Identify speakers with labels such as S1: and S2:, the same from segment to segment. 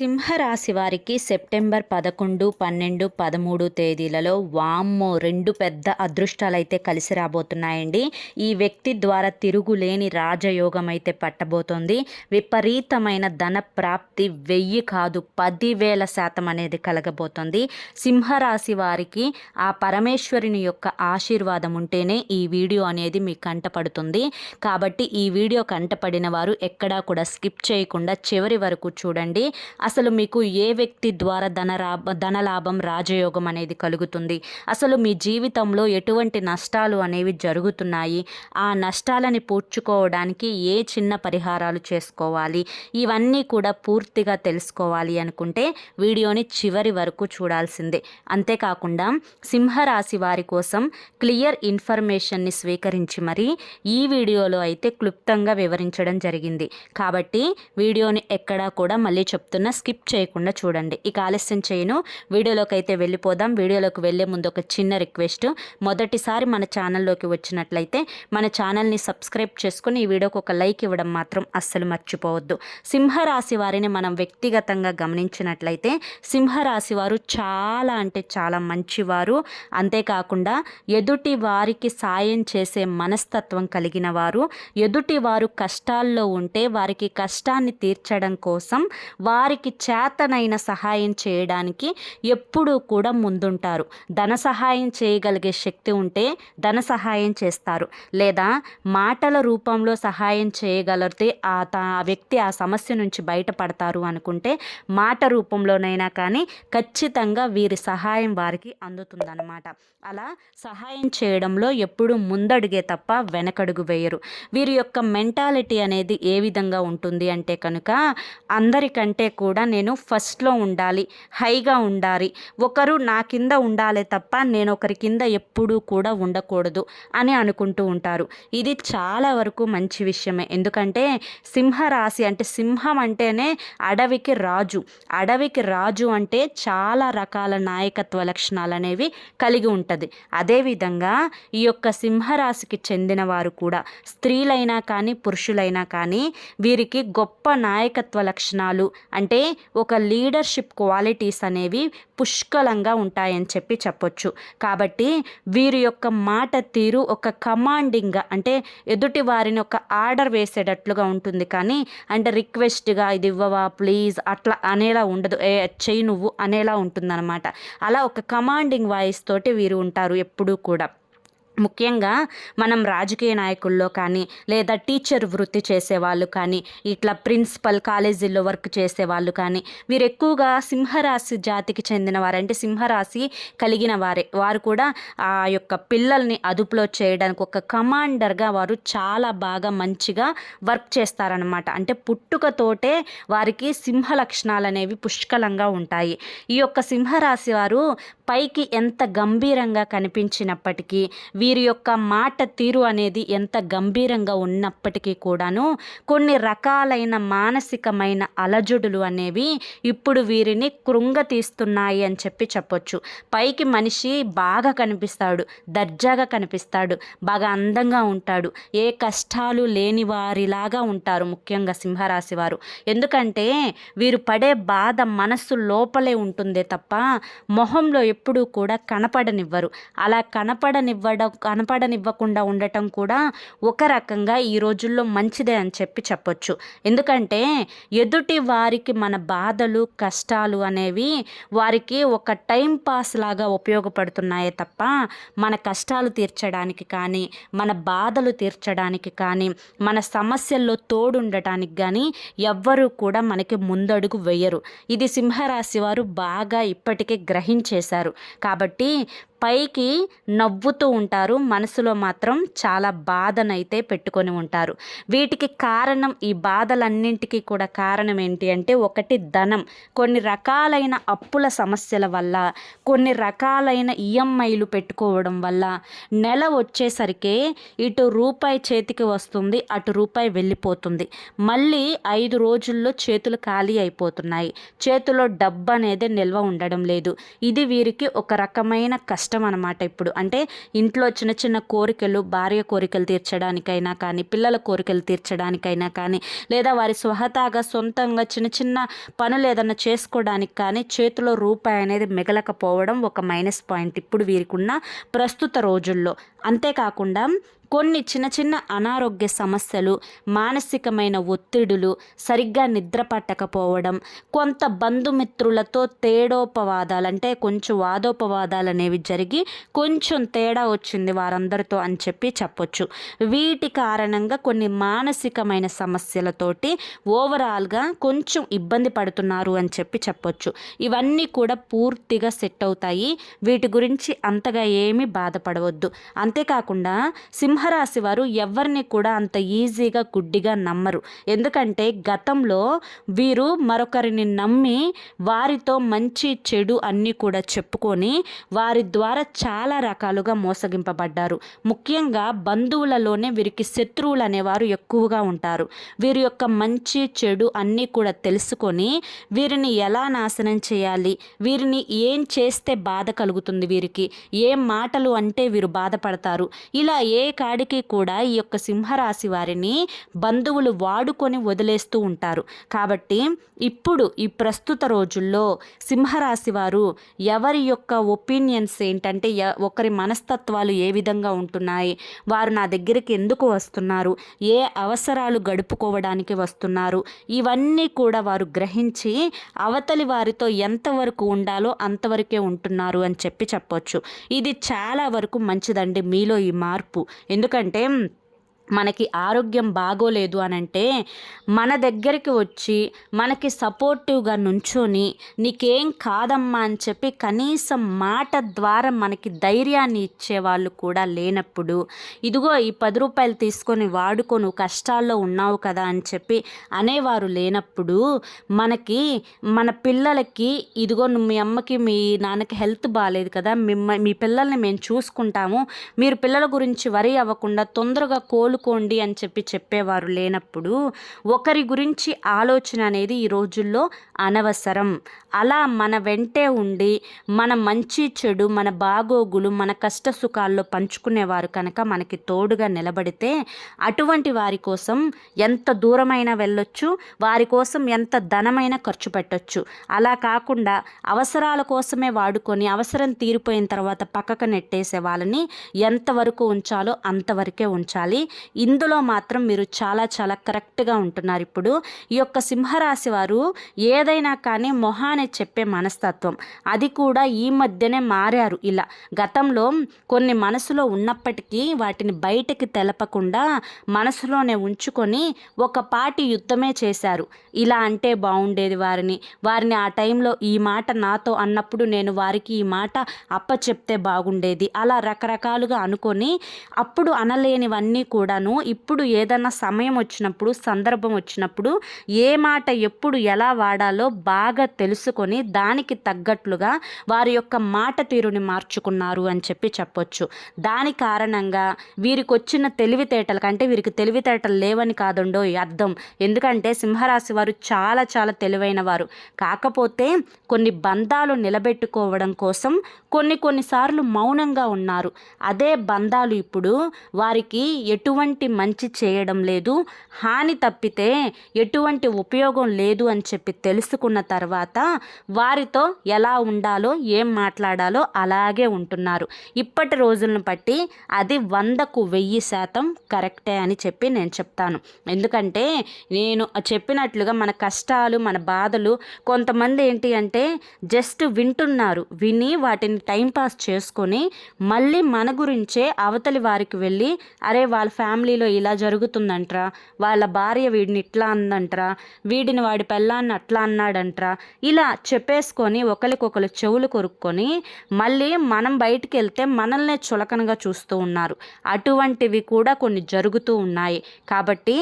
S1: సింహరాశి వారికి సెప్టెంబర్ పదకొండు పన్నెండు పదమూడు తేదీలలో వామ్మో రెండు పెద్ద అదృష్టాలు అయితే కలిసి రాబోతున్నాయండి. ఈ వ్యక్తి ద్వారా తిరుగులేని రాజయోగం అయితే పట్టబోతోంది. విపరీతమైన ధన ప్రాప్తి వెయ్యి కాదు పదివేల శాతం అనేది కలగబోతోంది. సింహరాశి వారికి ఆ పరమేశ్వరుని యొక్క ఆశీర్వాదం ఉంటేనే ఈ వీడియో అనేది మీకు కంటపడుతుంది కాబట్టి ఈ వీడియో కంటపడిన వారు ఎక్కడా కూడా స్కిప్ చేయకుండా చివరి వరకు చూడండి. అసలు మీకు ఏ వ్యక్తి ద్వారా ధనరాభ ధన లాభం రాజయోగం అనేది కలుగుతుంది? అసలు మీ జీవితంలో ఎటువంటి నష్టాలు అనేవి జరుగుతున్నాయి? ఆ నష్టాలని పూడ్చుకోవడానికి ఏ చిన్న పరిహారాలు చేసుకోవాలి? ఇవన్నీ కూడా పూర్తిగా తెలుసుకోవాలి అనుకుంటే వీడియోని చివరి వరకు చూడాల్సిందే. అంతేకాకుండా సింహరాశి వారి కోసం క్లియర్ ఇన్ఫర్మేషన్ని స్వీకరించి మరి ఈ వీడియోలో అయితే క్లుప్తంగా వివరించడం జరిగింది. కాబట్టి వీడియోని ఎక్కడా కూడా మళ్ళీ చెప్తున్న స్కిప్ చేయకుండా చూడండి. ఇక ఆలస్యం చేయను. వీడియోలోకి అయితే వెళ్ళిపోదాం. వీడియోలోకి వెళ్ళే ముందు ఒక చిన్న రిక్వెస్ట్. మొదటిసారి మన ఛానల్లోకి వచ్చినట్లయితే మన ఛానల్ని సబ్స్క్రైబ్ చేసుకుని ఈ వీడియోకి ఒక లైక్ ఇవ్వడం మాత్రం అస్సలు మర్చిపోవద్దు. సింహరాశి వారిని మనం వ్యక్తిగతంగా గమనించినట్లయితే సింహరాశి వారు చాలా అంటే చాలా మంచివారు. అంతేకాకుండా ఎదుటి వారికి సాయం చేసే మనస్తత్వం కలిగిన వారు. ఎదుటి వారు కష్టాల్లో ఉంటే వారికి కష్టాన్ని తీర్చడం కోసం వారికి చేతనైన సహాయం చేయడానికి ఎప్పుడూ కూడా ముందుంటారు. ధన సహాయం చేయగలిగే శక్తి ఉంటే ధన సహాయం చేస్తారు. లేదా మాటల రూపంలో సహాయం చేయగలిగితే ఆ ఆ వ్యక్తి ఆ సమస్య నుంచి బయటపడతారు అనుకుంటే మాట రూపంలోనైనా కానీ ఖచ్చితంగా వీరి సహాయం వారికి అందుతుందన్నమాట. అలా సహాయం చేయడంలో ఎప్పుడూ ముందడుగే తప్ప వెనకడుగు వేయరు. వీరి యొక్క మెంటాలిటీ అనేది ఏ విధంగా ఉంటుంది అంటే కనుక అందరికంటే కూడా నేను ఫస్ట్లో ఉండాలి హైగా ఉండాలి. ఒకరు నా కింద ఉండాలి తప్ప నేను ఒకరి కింద ఎప్పుడూ కూడా ఉండకూడదు అని అనుకుంటూ ఉంటారు. ఇది చాలా వరకు మంచి విషయమే. ఎందుకంటే సింహరాశి అంటే సింహం అంటేనే అడవికి రాజు. అడవికి రాజు అంటే చాలా రకాల నాయకత్వ లక్షణాలు అనేవి కలిగి ఉంటుంది. అదేవిధంగా ఈ యొక్క సింహరాశికి చెందిన వారు కూడా స్త్రీలైనా కానీ పురుషులైనా కానీ వీరికి గొప్ప నాయకత్వ లక్షణాలు అంటే ఒక లీడర్షిప్ క్వాలిటీస్ అనేవి పుష్కలంగా ఉంటాయని చెప్పి చెప్పొచ్చు. కాబట్టి వీరి యొక్క మాట తీరు ఒక కమాండింగ్గా అంటే ఎదుటి వారిని ఒక ఆర్డర్ వేసేటట్లుగా ఉంటుంది కానీ అంటే రిక్వెస్ట్గా ఇది ఇవ్వవా ప్లీజ్ అట్లా అనేలా ఉండదు. ఏ చెయ్యి నువ్వు అనేలా ఉంటుందన్నమాట. అలా ఒక కమాండింగ్ వాయిస్ తోటి వీరు ఉంటారు ఎప్పుడూ కూడా. ముఖ్యంగా మనం రాజకీయ నాయకుల్లో కానీ లేదా టీచర్ వృత్తి చేసేవాళ్ళు కానీ ఇట్లా ప్రిన్సిపల్ కాలేజీల్లో వర్క్ చేసేవాళ్ళు కానీ వీరు ఎక్కువగా సింహరాశి జాతికి చెందిన వారు అంటే సింహరాశి కలిగిన వారే. వారు కూడా ఆ యొక్క పిల్లల్ని అదుపులో చేయడానికి ఒక కమాండర్గా వారు చాలా బాగా మంచిగా వర్క్ చేస్తారనమాట అంటే పుట్టుకతోటే వారికి సింహ లక్షణాలు అనేవి పుష్కలంగా ఉంటాయి. ఈ యొక్క సింహరాశి వారు పైకి ఎంత గంభీరంగా కనిపించినప్పటికీ వీరి వీరి యొక్క మాట తీరు అనేది ఎంత గంభీరంగా ఉన్నప్పటికీ కూడాను కొన్ని రకాలైన మానసికమైన అలజడులు అనేవి ఇప్పుడు వీరిని కృంగతీస్తున్నాయి అని చెప్పి చెప్పొచ్చు. పైకి మనిషి బాగా కనిపిస్తాడు దర్జాగా కనిపిస్తాడు బాగా అందంగా ఉంటాడు. ఏ కష్టాలు లేని వారిలాగా ఉంటారు ముఖ్యంగా సింహరాశి వారు. ఎందుకంటే వీరు పడే బాధ మనస్సు లోపలే ఉంటుందే తప్ప మొహంలో ఎప్పుడూ కూడా కనపడనివ్వరు. అలా కనపడనివ్వడం కనపడనివ్వకుండా ఉండటం కూడా ఒక రకంగా ఈ రోజుల్లో మంచిదే అని చెప్పి చెప్పొచ్చు. ఎందుకంటే ఎదుటి వారికి మన బాధలు కష్టాలు అనేవి వారికి ఒక టైం పాస్ లాగా ఉపయోగపడుతున్నాయే తప్ప మన కష్టాలు తీర్చడానికి కానీ మన బాధలు తీర్చడానికి కానీ మన సమస్యల్లో తోడుండటానికి కానీ ఎవ్వరూ కూడా మనకి ముందడుగు వేయరు. ఇది సింహరాశి వారు బాగా ఇప్పటికే గ్రహించేశారు. కాబట్టి పైకి నవ్వుతూ ఉంటారు. మనసులో మాత్రం చాలా బాధనైతే పెట్టుకొని ఉంటారు. వీటికి కారణం ఈ బాధలన్నింటికీ కూడా కారణం ఏంటి అంటే ఒకటి ధనం. కొన్ని రకాలైన అప్పుల సమస్యల వల్ల కొన్ని రకాలైన ఈఎంఐలు పెట్టుకోవడం వల్ల నెల వచ్చేసరికి ఇటు రూపాయి చేతికి వస్తుంది అటు రూపాయి వెళ్ళిపోతుంది. మళ్ళీ ఐదు రోజుల్లో చేతులు ఖాళీ అయిపోతున్నాయి. చేతిలో డబ్బు అనేది నిల్వ ఉండడం లేదు. ఇది వీరికి ఒక రకమైన కష్టం. కష్టం అనమాట ఇప్పుడు. అంటే ఇంట్లో చిన్న చిన్న కోరికలు భార్య కోరికలు తీర్చడానికైనా కానీ పిల్లల కోరికలు తీర్చడానికైనా కానీ లేదా వారి స్వహతాగా సొంతంగా చిన్న చిన్న పనులు ఏదన్నా చేసుకోవడానికి కానీ చేతిలో రూపాయి అనేది మిగలకపోవడం ఒక మైనస్ పాయింట్. ఇప్పుడు వీరికి ఉన్న ప్రస్తుత రోజుల్లో అంతేకాకుండా కొన్ని చిన్న చిన్న అనారోగ్య సమస్యలు మానసికమైన ఒత్తిడులు సరిగ్గా నిద్ర పట్టకపోవడం కొంత బంధుమిత్రులతో తేడోపవాదాలు అంటే కొంచెం వాదోపవాదాలు అనేవి జరిగి కొంచెం తేడా వచ్చింది వారందరితో అని చెప్పి చెప్పొచ్చు. వీటి కారణంగా కొన్ని మానసికమైన సమస్యలతోటి ఓవరాల్గా కొంచెం ఇబ్బంది పడుతున్నారు అని చెప్పి చెప్పొచ్చు. ఇవన్నీ కూడా పూర్తిగా సెట్ అవుతాయి. వీటి గురించి అంతగా ఏమీ బాధపడవద్దు. అంతేకాకుండా సింహ సింహరాశి వారు ఎవరిని కూడా అంత ఈజీగా గుడ్డిగా నమ్మరు. ఎందుకంటే గతంలో వీరు మరొకరిని నమ్మి వారితో మంచి చెడు అన్నీ కూడా చెప్పుకొని వారి ద్వారా చాలా రకాలుగా మోసగింపబడ్డారు. ముఖ్యంగా బంధువులలోనే వీరికి శత్రువులు అనేవారు ఎక్కువగా ఉంటారు. వీరి యొక్క మంచి చెడు అన్నీ కూడా తెలుసుకొని వీరిని ఎలా నాశనం చేయాలి? వీరిని ఏం చేస్తే బాధ కలుగుతుంది వీరికి? ఏ మాటలు అంటే వీరు బాధపడతారు? ఇలా ఏ కాడికి కూడా ఈ యొక్క సింహరాశి వారిని బంధువులు వాడుకొని వదిలేస్తూ ఉంటారు. కాబట్టి ఇప్పుడు ఈ ప్రస్తుత రోజుల్లో సింహరాశి వారు ఎవరి యొక్క ఒపీనియన్స్ ఏంటంటే ఒకరి మనస్తత్వాలు ఏ విధంగా ఉంటున్నాయి వారు నా దగ్గరికి ఎందుకు వస్తున్నారు ఏ అవసరాలు గడుపుకోవడానికి వస్తున్నారు ఇవన్నీ కూడా వారు గ్రహించి అవతలి వారితో ఎంతవరకు ఉండాలో అంతవరకే ఉంటున్నారు అని చెప్పి చెప్పొచ్చు. ఇది చాలా వరకు మంచిదండి మీలో ఈ మార్పు. ఎందుకంటే మనకి ఆరోగ్యం బాగోలేదు అని అంటే మన దగ్గరికి వచ్చి మనకి సపోర్టివ్గా నుంచొని నీకేం కాదమ్మా అని చెప్పి కనీసం మాట ద్వారా మనకి ధైర్యాన్ని ఇచ్చేవాళ్ళు కూడా లేనప్పుడు ఇదిగో ఈ పది రూపాయలు తీసుకొని వాడుకొని కష్టాల్లో ఉన్నావు కదా అని చెప్పి అనేవారు లేనప్పుడు మనకి మన పిల్లలకి ఇదిగో మీ అమ్మకి మీ నాన్నకి హెల్త్ బాగాలేదు కదా మిమ్మ మీ పిల్లల్ని మేము చూసుకుంటాము. మీరు పిల్లల గురించి వరి అవ్వకుండా తొందరగా కోలు చదువుకోండి అని చెప్పి చెప్పేవారు లేనప్పుడు ఒకరి గురించి ఆలోచన అనేది ఈ రోజుల్లో అనవసరం. అలా మన వెంటే ఉండి మన మంచి చెడు మన బాగోగులు మన కష్ట సుఖాల్లో పంచుకునేవారు కనుక మనకి తోడుగా నిలబడితే అటువంటి వారి కోసం ఎంత దూరమైనా వెళ్ళొచ్చు వారి కోసం ఎంత ధనమైనా ఖర్చు పెట్టొచ్చు. అలా కాకుండా అవసరాల కోసమే వాడుకొని అవసరం తీరిపోయిన తర్వాత పక్కకు నెట్టేసే వాళ్ళని ఎంతవరకు ఉంచాలో అంతవరకే ఉంచాలి. ఇందులో మాత్రం మీరు చాలా చాలా కరెక్ట్గా ఉంటున్నారు. ఇప్పుడు ఈ యొక్క సింహరాశి వారు ఏదైనా కానీ మొహానే చెప్పే మనస్తత్వం అది కూడా ఈ మధ్యనే మారారు. ఇలా గతంలో కొన్ని మనసులో ఉన్నప్పటికీ వాటిని బయటకి తెలపకుండా మనసులోనే ఉంచుకొని ఒక పాటి యుద్ధమే చేశారు. ఇలా అంటే బాగుండేది వారిని. వారిని ఆ టైంలో ఈ మాట నాతో అన్నప్పుడు నేను వారికి ఈ మాట అప్ప చెప్తే బాగుండేది. అలా రకరకాలుగా అనుకొని అప్పుడు అనలేనివన్నీ కూడా కూడాను ఇప్పుడు ఏదన్నా సమయం వచ్చినప్పుడు సందర్భం వచ్చినప్పుడు ఏ మాట ఎప్పుడు ఎలా వాడాలో బాగా తెలుసుకొని దానికి తగ్గట్లుగా వారి యొక్క మాట తీరుని మార్చుకున్నారు అని చెప్పి చెప్పొచ్చు. దాని కారణంగా వీరికి వచ్చిన తెలివితేటలు కంటే వీరికి తెలివితేటలు లేవని కాదుండో అర్థం. ఎందుకంటే సింహరాశి వారు చాలా చాలా తెలివైన వారు. కాకపోతే కొన్ని బంధాలు నిలబెట్టుకోవడం కోసం కొన్ని కొన్నిసార్లు మౌనంగా ఉన్నారు. అదే బంధాలు ఇప్పుడు వారికి ఎటువంటి ఎటువంటి మంచి చేయడం లేదు హాని తప్పితే ఎటువంటి ఉపయోగం లేదు అని చెప్పి తెలుసుకున్న తర్వాత వారితో ఎలా ఉండాలో ఏం మాట్లాడాలో అలాగే ఉంటున్నారు. ఇప్పటి రోజులను బట్టి అది వందకు వెయ్యి శాతం కరెక్టే అని చెప్పి నేను చెప్తాను. ఎందుకంటే నేను చెప్పినట్లుగా మన కష్టాలు మన బాధలు కొంతమంది ఏంటి అంటే జస్ట్ వింటున్నారు విని వాటిని టైంపాస్ చేసుకొని మళ్ళీ మన గురించే అవతలి వారికి వెళ్ళి అరే వాళ్ళ ఫ్యామిలీ ఫ్యామిలీలో ఇలా జరుగుతుందంట్రా. వాళ్ళ భార్య వీడిని ఇట్లా అందంట్రా. వీడిని వాడి పెళ్ళాన్ని అట్లా అన్నాడంట్రా. ఇలా చెప్పేసుకొని ఒకరికొకరు చెవులు కొరుక్కొని మళ్ళీ మనం బయటికి వెళ్తే మనల్నే చులకనగా చూస్తూ ఉన్నారు. అటువంటివి కూడా కొన్ని జరుగుతూ ఉన్నాయి. కాబట్టి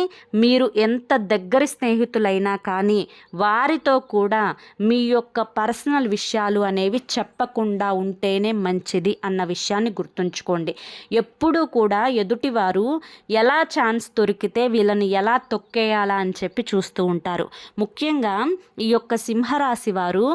S1: మీరు ఎంత దగ్గరి స్నేహితులైనా కానీ వారితో కూడా మీ యొక్క పర్సనల్ విషయాలు అనేవి చెప్పకుండా ఉంటేనే మంచిది అన్న విషయాన్ని గుర్తుంచుకోండి. ఎప్పుడూ కూడా ఎదుటివారు ఎలా ఛాన్స్ దొరికితే వీళ్ళని ఎలా తొక్కేయాలా అని చెప్పి చూస్తూ ఉంటారు. ముఖ్యంగా ఈ యొక్క సింహరాశి వారు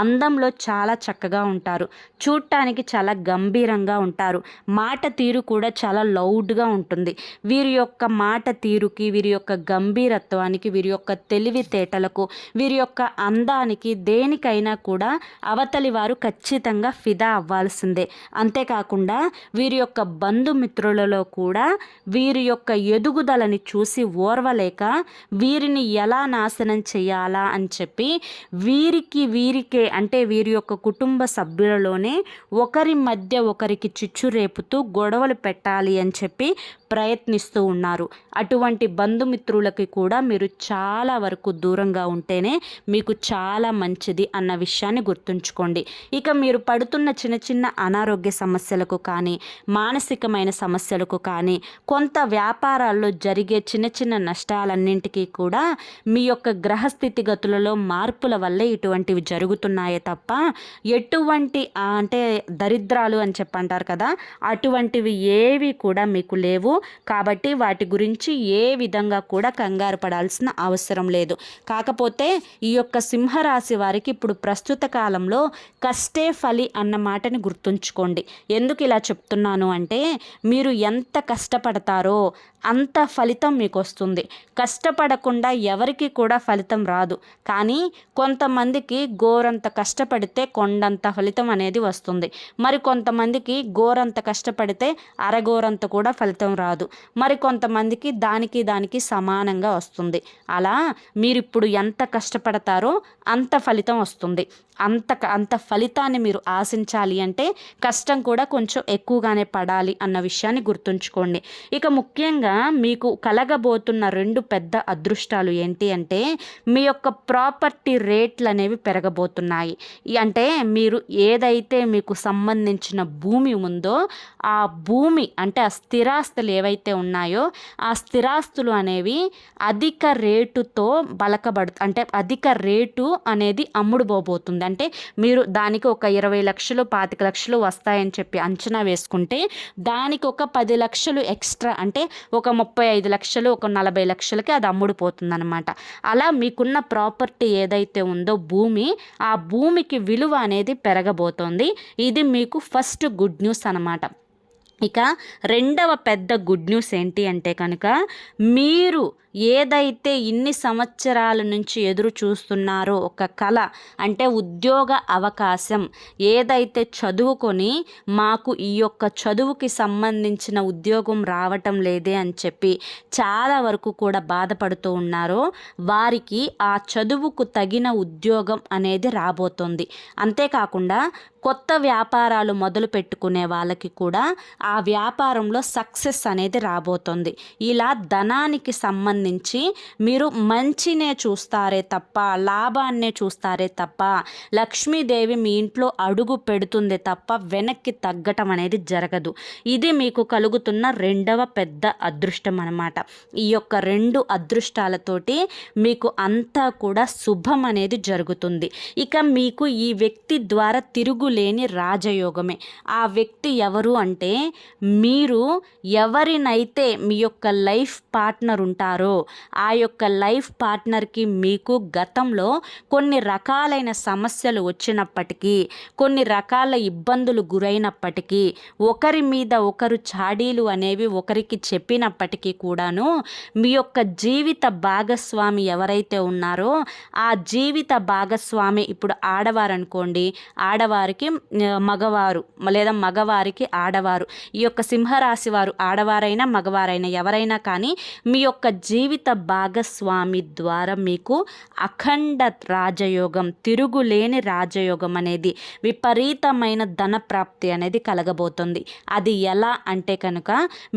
S1: అందంలో చాలా చక్కగా ఉంటారు. చూడటానికి చాలా గంభీరంగా ఉంటారు. మాట తీరు కూడా చాలా లౌడ్గా ఉంటుంది. వీరి యొక్క మాట తీరుకి వీరి యొక్క గంభీరత్వానికి వీరి యొక్క తెలివితేటలకు వీరి యొక్క అందానికి దేనికైనా కూడా అవతలి వారు ఖచ్చితంగా ఫిదా అవ్వాల్సిందే. అంతేకాకుండా వీరి యొక్క బంధుమిత్రులలో కూడా వీరి యొక్క ఎదుగుదలని చూసి ఓర్వలేక వీరిని ఎలా నాశనం చేయాలా అని చెప్పి వీరికి వీరికే అంటే వీరి యొక్క కుటుంబ సభ్యులలోనే ఒకరి మధ్య ఒకరికి చిచ్చు రేపుతూ గొడవలు పెట్టాలి అని చెప్పి ప్రయత్నిస్తూ ఉన్నారు. అటువంటి బంధుమిత్రులకి కూడా మీరు చాలా వరకు దూరంగా ఉంటేనే మీకు చాలా మంచిది అన్న విషయాన్ని గుర్తుంచుకోండి. ఇక మీరు పడుతున్న చిన్న చిన్న అనారోగ్య సమస్యలకు కానీ మానసికమైన సమస్యలకు కానీ కొంత వ్యాపారాల్లో జరిగే చిన్న చిన్న నష్టాలన్నింటికీ కూడా మీ యొక్క గ్రహస్థితిగతులలో మార్పుల వల్లే ఇటువంటివి జరుగుతున్నాయి. తప్ప ఎటువంటి అంటే దరిద్రాలు అని చెప్పంటారు కదా అటువంటివి ఏవి కూడా మీకు లేవు. కాబట్టి వాటి గురించి ఏ విధంగా కూడా కంగారు పడాల్సిన అవసరం లేదు. కాకపోతే ఈ యొక్క సింహరాశి వారికి ఇప్పుడు ప్రస్తుత కాలంలో కష్టే ఫలి అన్న మాటని గుర్తుంచుకోండి. ఎందుకు ఇలా చెప్తున్నాను అంటే మీరు ఎంత కష్టపడతారో అంత ఫలితం మీకు వస్తుంది. కష్టపడకుండా ఎవరికి కూడా ఫలితం రాదు. కానీ కొంతమందికి గోరంత కష్టపడితే కొండంత ఫలితం అనేది వస్తుంది. మరి కొంతమందికి గోరంత కష్టపడితే అరగోరంత కూడా ఫలితం రాదు. మరి కొంతమందికి దానికి దానికి సమానంగా వస్తుంది. అలా మీరు ఇప్పుడు ఎంత కష్టపడతారో అంత ఫలితం వస్తుంది. అంత అంత ఫలితాన్ని మీరు ఆశించాలి అంటే కష్టం కూడా కొంచెం ఎక్కువగానే పడాలి అన్న విషయాన్ని గుర్తుంచుకోండి. ఇక ముఖ్యంగా మీకు కలగబోతున్న రెండు పెద్ద అదృష్టాలు ఏంటి అంటే మీ యొక్క ప్రాపర్టీ రేట్లు అనేవి పెరగబోతున్నాయి. అంటే మీరు ఏదైతే మీకు సంబంధించిన భూమి ఉందో ఆ భూమి అంటే ఆ స్థిరాస్తులు ఏవైతే ఉన్నాయో ఆ స్థిరాస్తులు అనేవి అధిక రేటుతో బలకబడు అంటే అధిక రేటు అనేది అమ్ముడుపోబోతుంది. అంటే మీరు దానికి ఒక ఇరవై లక్షలు పాతిక లక్షలు వస్తాయని చెప్పి అంచనా వేసుకుంటే దానికి ఒక పది లక్షలు ఎక్స్ట్రా అంటే ఒక ముప్పై ఐదు లక్షలు ఒక నలభై లక్షలకి అది అమ్ముడుపోతుంది అనమాట అలా మీకున్న ప్రాపర్టీ ఏదైతే ఉందో భూమి ఆ ఆ భూమికి విలువ అనేది పెరగబోతోంది. ఇది మీకు ఫస్ట్ గుడ్ న్యూస్ అనమాట ఇక రెండవ పెద్ద గుడ్ న్యూస్ ఏంటి అంటే కనుక మీరు ఏదైతే ఇన్ని సంవత్సరాల నుంచి ఎదురు చూస్తున్నారో ఒక కళ అంటే ఉద్యోగ అవకాశం ఏదైతే చదువుకొని మాకు ఈ యొక్క చదువుకి సంబంధించిన ఉద్యోగం రావటం లేదే అని చెప్పి చాలా వరకు కూడా బాధపడుతూ ఉన్నారో వారికి ఆ చదువుకు తగిన ఉద్యోగం అనేది రాబోతుంది. అంతేకాకుండా కొత్త వ్యాపారాలు మొదలు పెట్టుకునే వాళ్ళకి కూడా ఆ వ్యాపారంలో సక్సెస్ అనేది రాబోతుంది. ఇలా ధనానికి సంబంధించి మీరు మంచినే చూస్తారే తప్ప లాభాన్నే చూస్తారే తప్ప లక్ష్మీదేవి మీ ఇంట్లో అడుగు పెడుతుంది తప్ప వెనక్కి తగ్గటం అనేది జరగదు. ఇది మీకు కలుగుతున్న రెండవ పెద్ద అదృష్టం అనమాట ఈ యొక్క రెండు అదృష్టాలతోటి మీకు అంతా కూడా శుభం అనేది జరుగుతుంది. ఇక మీకు ఈ వ్యక్తి ద్వారా తిరుగులేని రాజయోగమే. ఆ వ్యక్తి ఎవరు అంటే మీరు ఎవరినైతే మీ యొక్క లైఫ్ పార్ట్నర్ ఉంటారో ఆ యొక్క లైఫ్ పార్ట్నర్కి మీకు గతంలో కొన్ని రకాలైన సమస్యలు వచ్చినప్పటికీ కొన్ని రకాల ఇబ్బందులు గురైనప్పటికీ ఒకరి మీద ఒకరు చాడీలు అనేవి ఒకరికి చెప్పినప్పటికీ కూడాను మీ యొక్క జీవిత భాగస్వామి ఎవరైతే ఉన్నారో ఆ జీవిత భాగస్వామి ఇప్పుడు ఆడవారు అనుకోండి ఆడవారికి మగవారు లేదా మగవారికి ఆడవారు. ఈ యొక్క సింహరాశి వారు ఆడవారైనా మగవారైనా ఎవరైనా కానీ మీ యొక్క జీవిత భాగస్వామి ద్వారా మీకు అఖండ రాజయోగం తిరుగులేని రాజయోగం అనేది విపరీతమైన ధన ప్రాప్తి అనేది కలగబోతుంది. అది ఎలా అంటే కనుక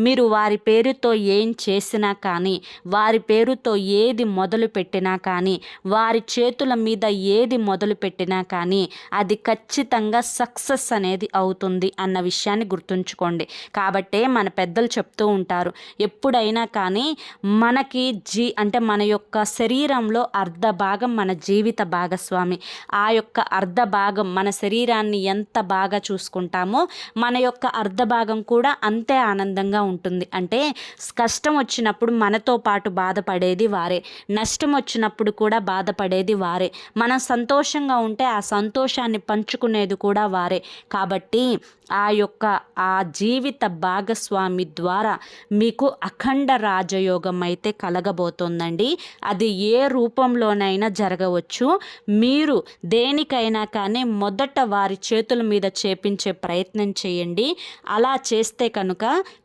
S1: మీరు వారి పేరుతో ఏం చేసినా కానీ వారి పేరుతో ఏది మొదలు పెట్టినా కానీ వారి చేతుల మీద ఏది మొదలు పెట్టినా కానీ అది ఖచ్చితంగా సక్సెస్ అనేది అవుతుంది అన్న విషయాన్ని గుర్తుంచుకోండి. కాబట్టే మన పెద్దలు చెప్తూ ఉంటారు ఎప్పుడైనా కానీ మనకి మనకి జీ అంటే మన యొక్క శరీరంలో అర్ధ భాగం మన జీవిత భాగస్వామి. ఆ యొక్క అర్ధ భాగం మన శరీరాన్ని ఎంత బాగా చూసుకుంటామో మన యొక్క అర్ధ భాగం కూడా అంతే ఆనందంగా ఉంటుంది. అంటే కష్టం వచ్చినప్పుడు మనతో పాటు బాధపడేది వారే. నష్టం వచ్చినప్పుడు కూడా బాధపడేది వారే. మనం సంతోషంగా ఉంటే ఆ సంతోషాన్ని పంచుకునేది కూడా వారే. కాబట్టి ఆ యొక్క ఆ జీవిత భాగస్వామి ద్వారా మీకు అఖండ రాజయోగం అయితే కలగబోతోందండి. అది ఏ రూపంలోనైనా జరగవచ్చు. మీరు దేనికైనా కానీ మొదట వారి చేతుల మీద చేపించే ప్రయత్నం చేయండి. అలా చేస్తే కనుక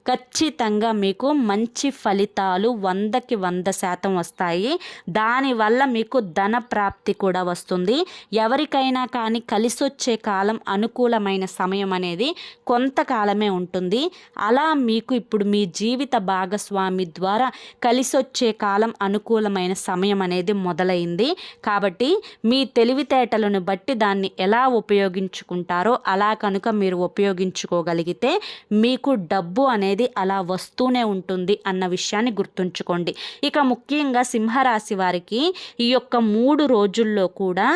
S1: ఖచ్చితంగా మీకు మంచి ఫలితాలు వందకి వంద శాతం వస్తాయి. దానివల్ల మీకు ధన ప్రాప్తి కూడా వస్తుంది. ఎవరికైనా కానీ కలిసొచ్చే కాలం అనుకూలమైన సమయం అనేది కొంతకాలమే ఉంటుంది. అలా మీకు ఇప్పుడు మీ జీవిత భాగస్వామి ద్వారా కలిసొచ్చే కాలం అనుకూలమైన సమయం అనేది మొదలైంది. కాబట్టి మీ తెలివితేటలను బట్టి దాన్ని ఎలా ఉపయోగించుకుంటారో అలా కనుక మీరు ఉపయోగించుకోగలిగితే మీకు డబ్బు అనేది అలా వస్తూనే ఉంటుంది అన్న విషయాన్ని గుర్తుంచుకోండి. ఇక ముఖ్యంగా సింహరాశి వారికి ఈ యొక్క మూడు రోజుల్లో కూడా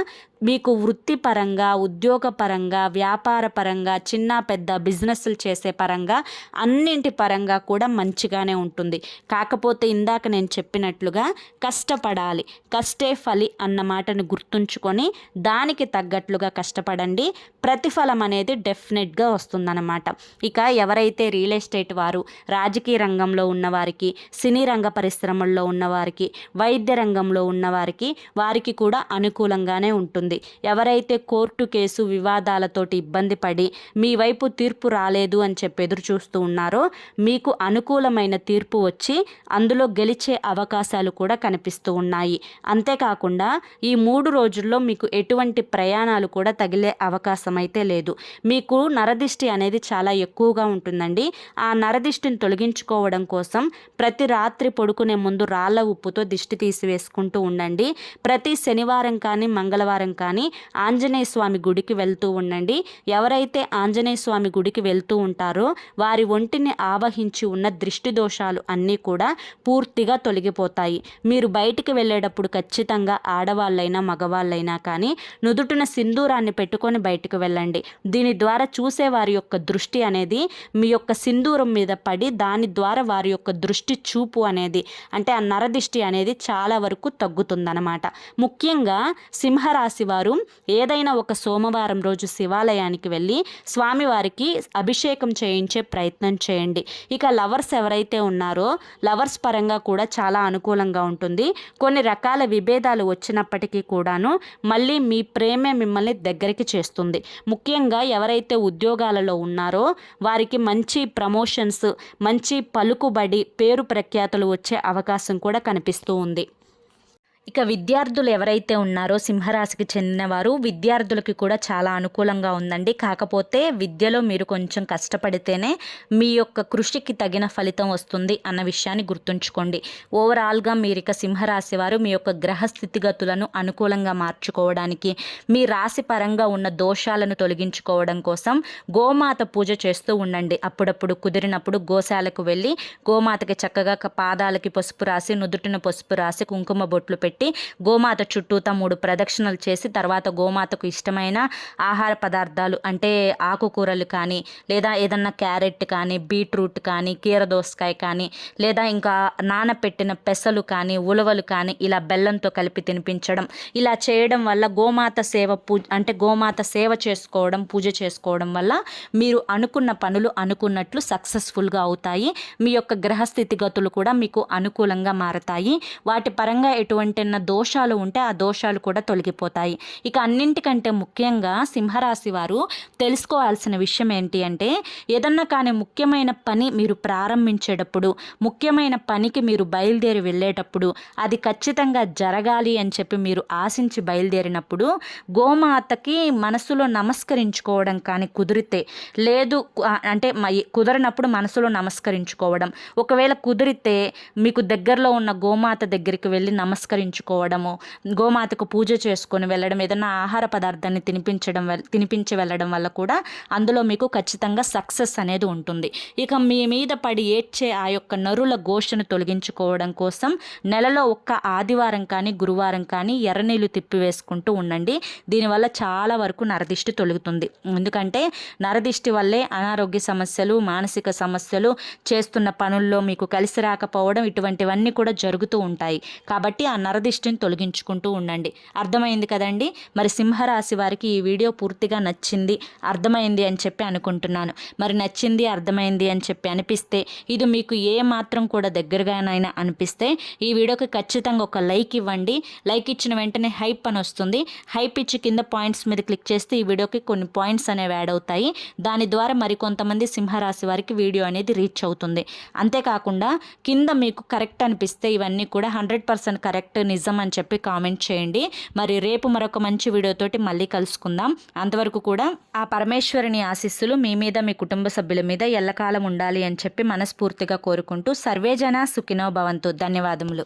S1: మీకు వృత్తిపరంగా ఉద్యోగపరంగా వ్యాపార పరంగా చిన్న పెద్ద బిజినెస్లు చేసే పరంగా అన్నింటి పరంగా కూడా మంచిగానే ఉంటుంది. కాకపోతే ఇందాక నేను చెప్పినట్లుగా కష్టపడాలి. కష్టే ఫలి అన్న మాటను గుర్తుంచుకొని దానికి తగ్గట్లుగా కష్టపడండి. ప్రతిఫలం అనేది డెఫినెట్గా వస్తుందన్నమాట. ఇక ఎవరైతే రియల్ ఎస్టేట్ వారు రాజకీయ రంగంలో ఉన్నవారికి సినీ రంగ పరిశ్రమల్లో ఉన్నవారికి వైద్య రంగంలో ఉన్నవారికి వారికి కూడా అనుకూలంగానే ఉంటుంది. ఎవరైతే కోర్టు కేసు వివాదాలతోటి ఇబ్బంది పడి మీ వైపు తీర్పు రాలేదు అని చెప్పి ఎదురు చూస్తూ ఉన్నారో మీకు అనుకూలమైన తీర్పు వచ్చి అందులో గెలిచే అవకాశాలు కూడా కనిపిస్తూ ఉన్నాయి. అంతేకాకుండా ఈ మూడు రోజుల్లో మీకు ఎటువంటి ప్రయాణాలు కూడా తగిలే అవకాశం అయితే లేదు. మీకు నరదిష్టి అనేది చాలా ఎక్కువగా ఉంటుందండి. ఆ నరదిష్టిని తొలగించుకోవడం కోసం ప్రతి రాత్రి పడుకునే ముందు రాళ్ళ ఉప్పుతో దిష్టి తీసివేసుకుంటూ ఉండండి. ప్రతి శనివారం కానీ మంగళవారం కానీ ఆంజనేయ స్వామి గుడికి వెళ్తూ ఉండండి. ఎవరైతే ఆంజనేయ స్వామి గుడికి వెళ్తూ ఉంటారో వారి ఒంటిని ఆవహించి ఉన్న దృష్టి దోషాలు అన్నీ కూడా పూర్తిగా తొలగిపోతాయి. మీరు బయటికి వెళ్ళేటప్పుడు ఖచ్చితంగా ఆడవాళ్ళైనా మగవాళ్ళైనా కానీ నుదుటిన సింధూరాన్ని పెట్టుకొని బయటకు వెళ్ళండి. దీని ద్వారా చూసే వారి యొక్క దృష్టి అనేది మీ యొక్క సింధూరం మీద పడి దాని ద్వారా వారి యొక్క దృష్టి చూపు అనేది అంటే ఆ నరదిష్టి అనేది చాలా వరకు తగ్గుతుందన్నమాట. ముఖ్యంగా సింహరాశి వారు ఏదైనా ఒక సోమవారం రోజు శివాలయానికి వెళ్ళి స్వామివారికి అభిషేకం చేయించే ప్రయత్నం చేయండి. ఇక లవర్స్ ఎవరైతే ఉన్నారో లవర్స్ పరంగా కూడా చాలా అనుకూలంగా ఉంటుంది. కొన్ని రకాల విభేదాలు వచ్చినప్పటికీ కూడాను మళ్ళీ మీ ప్రేమే మిమ్మల్ని దగ్గరికి చేస్తుంది. ముఖ్యంగా ఎవరైతే ఉద్యోగాలలో ఉన్నారో వారికి మంచి ప్రమోషన్స్ మంచి పలుకుబడి పేరు ప్రఖ్యాతులు వచ్చే అవకాశం కూడా కనిపిస్తూ ఉంది. ఇక విద్యార్థులు ఎవరైతే ఉన్నారో సింహరాశికి చెందినవారు విద్యార్థులకి కూడా చాలా అనుకూలంగా ఉందండి. కాకపోతే విద్యలో మీరు కొంచెం కష్టపడితేనే మీ యొక్క కృషికి తగిన ఫలితం వస్తుంది అన్న విషయాన్ని గుర్తుంచుకోండి. ఓవరాల్గా మీరు ఇక సింహరాశి వారు మీ యొక్క గ్రహ స్థితిగతులను అనుకూలంగా మార్చుకోవడానికి మీ రాశి పరంగా ఉన్న దోషాలను తొలగించుకోవడం కోసం గోమాత పూజ చేస్తూ ఉండండి. అప్పుడప్పుడు కుదిరినప్పుడు గోశాలకు వెళ్ళి గోమాతకి చక్కగా పాదాలకి పసుపు రాసి నుదుటిన పసుపు రాసి కుంకుమ బొట్లు పెట్టి పెట్టి గోమాత చుట్టూతా మూడు ప్రదక్షిణలు చేసి తర్వాత గోమాతకు ఇష్టమైన ఆహార పదార్థాలు అంటే ఆకుకూరలు కానీ లేదా ఏదన్నా క్యారెట్ కానీ బీట్రూట్ కానీ కీరదోసకాయ కానీ లేదా ఇంకా నానపెట్టిన పెసలు కానీ ఉలవలు కానీ ఇలా బెల్లంతో కలిపి తినిపించడం. ఇలా చేయడం వల్ల గోమాత సేవ పూజ అంటే గోమాత సేవ చేసుకోవడం పూజ చేసుకోవడం వల్ల మీరు అనుకున్న పనులు అనుకున్నట్లు సక్సెస్ఫుల్గా అవుతాయి. మీ యొక్క గ్రహస్థితిగతులు కూడా మీకు అనుకూలంగా మారతాయి. వాటి పరంగా ఎటువంటి ఏదైనా దోషాలు ఉంటే ఆ దోషాలు కూడా తొలగిపోతాయి. ఇక అన్నింటికంటే ముఖ్యంగా సింహరాశి వారు తెలుసుకోవాల్సిన విషయం ఏంటి అంటే ఏదన్నా కానీ ముఖ్యమైన పని మీరు ప్రారంభించేటప్పుడు ముఖ్యమైన పనికి మీరు బయలుదేరి వెళ్ళేటప్పుడు అది ఖచ్చితంగా జరగాలి అని చెప్పి మీరు ఆశించి బయలుదేరినప్పుడు గోమాతకి మనసులో నమస్కరించుకోవడం కానీ కుదిరితే లేదు అంటే కుదరనప్పుడు మనసులో నమస్కరించుకోవడం. ఒకవేళ కుదిరితే మీకు దగ్గరలో ఉన్న గోమాత దగ్గరికి వెళ్ళి నమస్కరించు తినిపించుకోవడము గోమాతకు పూజ చేసుకొని వెళ్ళడం ఏదైనా ఆహార పదార్థాన్ని తినిపించడం వల్ల తినిపించి వెళ్ళడం వల్ల కూడా అందులో మీకు ఖచ్చితంగా సక్సెస్ అనేది ఉంటుంది. ఇక మీ మీద పడి ఏడ్చే ఆ యొక్క నరుల ఘోషను తొలగించుకోవడం కోసం నెలలో ఒక్క ఆదివారం కానీ గురువారం కానీ ఎర్రనీళ్ళు తిప్పివేసుకుంటూ ఉండండి. దీనివల్ల చాలా వరకు నరదిష్టి తొలుగుతుంది. ఎందుకంటే నరదిష్టి వల్లే అనారోగ్య సమస్యలు మానసిక సమస్యలు చేస్తున్న పనుల్లో మీకు కలిసి రాకపోవడం ఇటువంటివన్నీ కూడా జరుగుతూ ఉంటాయి. కాబట్టి ఆ నరదిష్టిని తొలగించుకుంటూ ఉండండి. అర్థమైంది కదండి? మరి సింహరాశి వారికి ఈ వీడియో పూర్తిగా నచ్చింది అర్థమైంది అని చెప్పి అనుకుంటున్నాను. మరి నచ్చింది అర్థమైంది అని చెప్పి అనిపిస్తే ఇది మీకు ఏ మాత్రం కూడా దగ్గరగానైనా అనిపిస్తే ఈ వీడియోకి ఖచ్చితంగా ఒక లైక్ ఇవ్వండి. లైక్ ఇచ్చిన వెంటనే హైప్ అని వస్తుంది. హైప్ ఇచ్చి కింద పాయింట్స్ మీద క్లిక్ చేస్తే ఈ వీడియోకి కొన్ని పాయింట్స్ అనేవి యాడ్ అవుతాయి. దాని ద్వారా మరికొంతమంది సింహరాశి వారికి వీడియో అనేది రీచ్ అవుతుంది. అంతేకాకుండా కింద మీకు కరెక్ట్ అనిపిస్తే ఇవన్నీ కూడా హండ్రెడ్ పర్సెంట్ కరెక్ట్ నిజం అని చెప్పి కామెంట్ చేయండి. మరి రేపు మరొక మంచి వీడియోతోటి మళ్ళీ కలుసుకుందాం. అంతవరకు కూడా ఆ పరమేశ్వరుని ఆశీస్సులు మీ మీద మీ కుటుంబ సభ్యుల మీద ఎల్లకాలం ఉండాలి అని చెప్పి మనస్ఫూర్తిగా కోరుకుంటూ సర్వేజన సుఖినో భవంతు. ధన్యవాదములు.